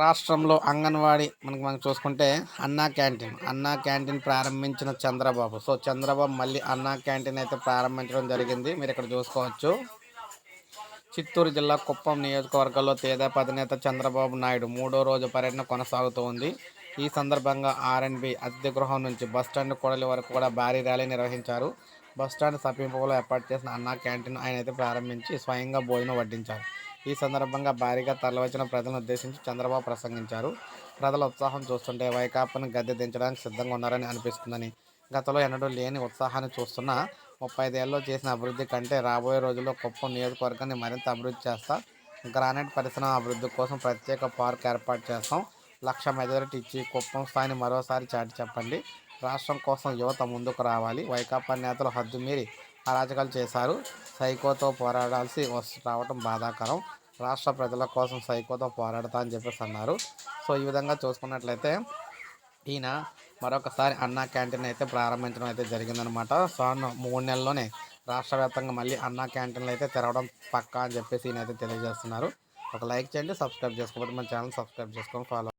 రాష్ట్రంలో అంగన్వాడీ మనకి మనం చూసుకుంటే అన్నా క్యాంటీన్ అన్నా క్యాంటీన్ ప్రారంభించిన చంద్రబాబు. సో చంద్రబాబు మళ్ళీ అన్నా క్యాంటీన్ అయితే ప్రారంభించడం జరిగింది. మీరు ఇక్కడ చూసుకోవచ్చు. చిత్తూరు జిల్లా కుప్పం నియోజకవర్గంలో తేదాప అధినేత చంద్రబాబు నాయుడు మూడో రోజు పర్యటన కొనసాగుతూ ఉంది. ఈ సందర్భంగా ఆర్ఎన్బి అతిథి గృహం నుంచి బస్టాండ్ కూడలి వరకు కూడా భారీ ర్యాలీ నిర్వహించారు. బస్టాండ్ సమీపంలో ఏర్పాటు చేసిన అన్నా క్యాంటీన్ ఆయన అయితే ప్రారంభించి స్వయంగా భోజనం వడ్డించారు. ఈ సందర్భంగా భారీగా తరలివచ్చిన ప్రజలను ఉద్దేశించి చంద్రబాబు ప్రసంగించారు. ప్రజల ఉత్సాహం చూస్తుంటే వైకాపాను గద్దె దించడానికి సిద్ధంగా ఉన్నారని అనిపిస్తుందని. గతంలో ఎన్నడూ లేని ఉత్సాహాన్ని చూస్తున్న ముప్పై ఐదేళ్ళలో చేసిన అభివృద్ధి కంటే రాబోయే రోజుల్లో కుప్పం నియోజకవర్గాన్ని మరింత అభివృద్ధి చేస్తా గ్రానైట్ పరిశ్రమ అభివృద్ధి కోసం ప్రత్యేక పార్క్ ఏర్పాటు చేస్తాం. లక్ష మెజారిటీ ఇచ్చి కుప్పం స్థాయిని మరోసారి చాటి చెప్పండి. రాష్ట్రం కోసం యువత ముందుకు రావాలి. వైకాపా నేతలు హద్దు మీరి అరాచకాలు చేశారు. సైకోతో పోరాడాల్సి వస్తు రావటం బాధాకరం. రాష్ట్ర ప్రజల కోసం సైకోతో పోరాడతా అని చెప్పేసి అన్నారు. సో ఈ విధంగా చూసుకున్నట్లయితే ఈయన మరొకసారి అన్నా క్యాంటీన్ అయితే ప్రారంభించడం అయితే జరిగిందనమాట సో మూడు నెలల్లోనే రాష్ట్ర వ్యాప్తంగా మళ్ళీ అన్నా క్యాంటీన్లు అయితే తెరవడం పక్కా అని చెప్పేసి ఈయన అయితే తెలియజేస్తున్నారు. ఒక లైక్ చేయండి సబ్స్క్రైబ్ చేసుకోకపోతే మన ఛానల్ సబ్స్క్రైబ్ చేసుకొని ఫాలో